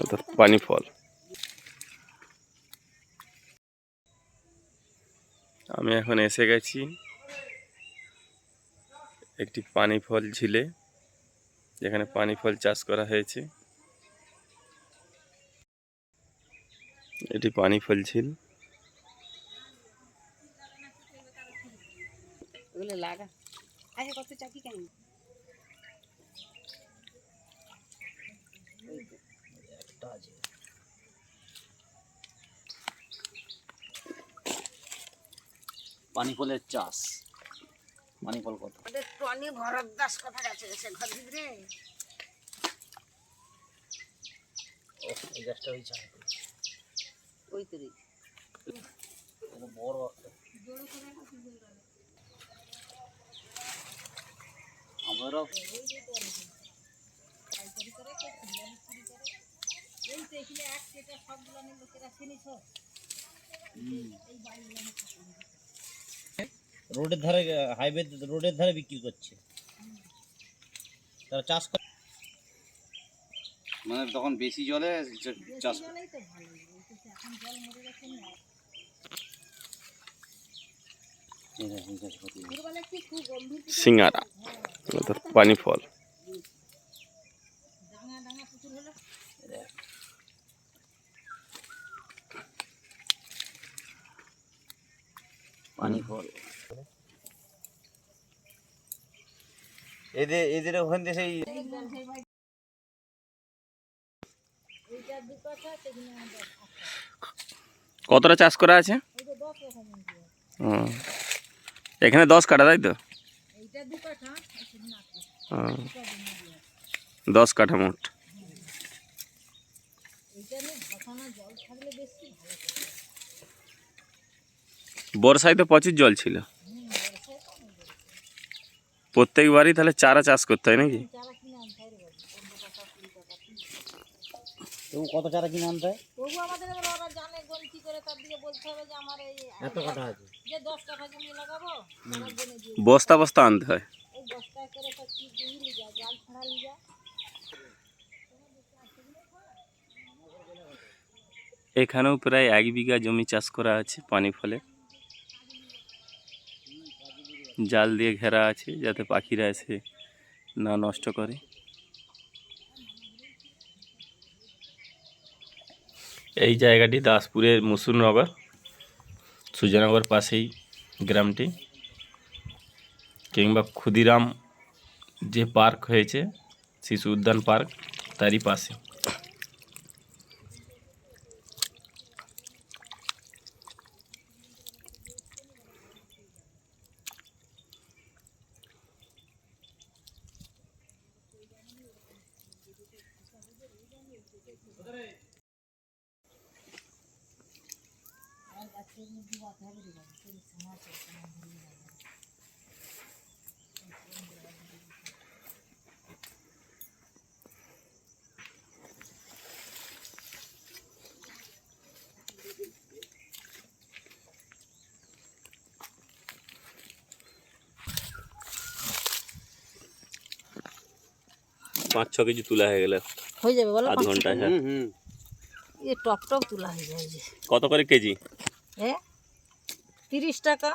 অর্থাৎ পানি ফল। আমি এখন এসে গেছি একটি পানি ফল ঝিলে, যেখানে পানি ফল চাষ করা হয়েছে। এটি পানি ফল ঝিল। লাগা। আচ্ছা কত চাকি কেন? পানি ফলের চাষ। পানি ফল কত? ওদের টনি ভরত দাস কথা গেছে সে ঘর ভিতরে? এই গাছটা হয়েছে ওই তো রে। বড় আমারও রোডের ধারে হাইওয়ে রোডের ধারে বিক্রি করছে। তারা চাষ করে মানে তখন বেশি জলে চাষ সিঙ্গারা। অর্থাৎ পানি ফল। পানি ফল। এদের এদের ওখান থেকে সেই কতটা চাষ করা আছে? এখানে দশ কাঠা, তাই তো? দশ কাঠা মোট। বর্ষায় তো প্রচুর জল ছিল। প্রত্যেকবারই তাহলে চারা চাষ করতে হয় নাকি? কত চারা কিনে আনতে হয়? আমাদের ওরা জানে গন্তি করে তার দিকে বলতে হবে যে আমার এই এত কাটা আছে যে দশ কাঠা জমি লাগাবো আমার জন্য দিয়ে বস্তা বস্তা আনতে হয়? এই বস্তায় করে সব কি দিয়ে নিয়ে জাল ছাড়া নিয়ে এখানেও প্রায় এক বিঘা জমি চাষ করা আছে পানি ফলে। জাল দিয়ে ঘেরা আছে যাতে পাখিরা এসে না নষ্ট করে। এই জায়গাটি দাসপুরের মুসুরনগর, সুজনগর পাশেই গ্রামটি। কিংবা ক্ষুদিরাম যে পার্ক হয়েছে, শিশু উদ্যান পার্ক, তারই পাশে। পাঁচ ছ কেজি তোলা হয়ে গেলে। হয়ে যাবে বলো। আধ ঘন্টায় হ্যাঁ। হুম এ টপ টপ তোলা হয়ে যায় যে। কত করে কেজি? হ্যাঁ তিরিশ টাকা।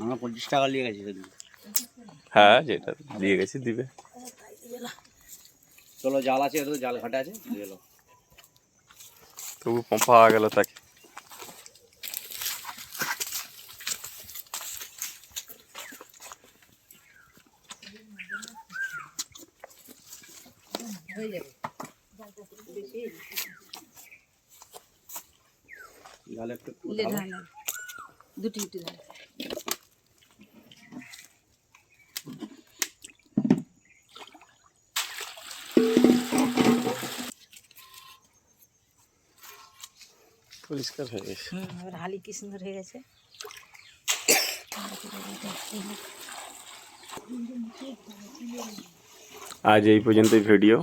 আমরা পঁচিশ টাকা নিয়ে গেছি হ্যাঁ যেটা দিয়ে গেছি দিবে। চলো জাল আছে তো জাল ঘাটে আছে গেলো তবু পাওয়া গেল তাকে। হয়ে যাবে জাল একটু তুলে ঢালা দুটি দুটি ঢালা পরিষ্কার হয়ে গেছে হুম এবার হালি কি সুন্দর হয়ে গেছে আজ এই পর্যন্তই ভিডিও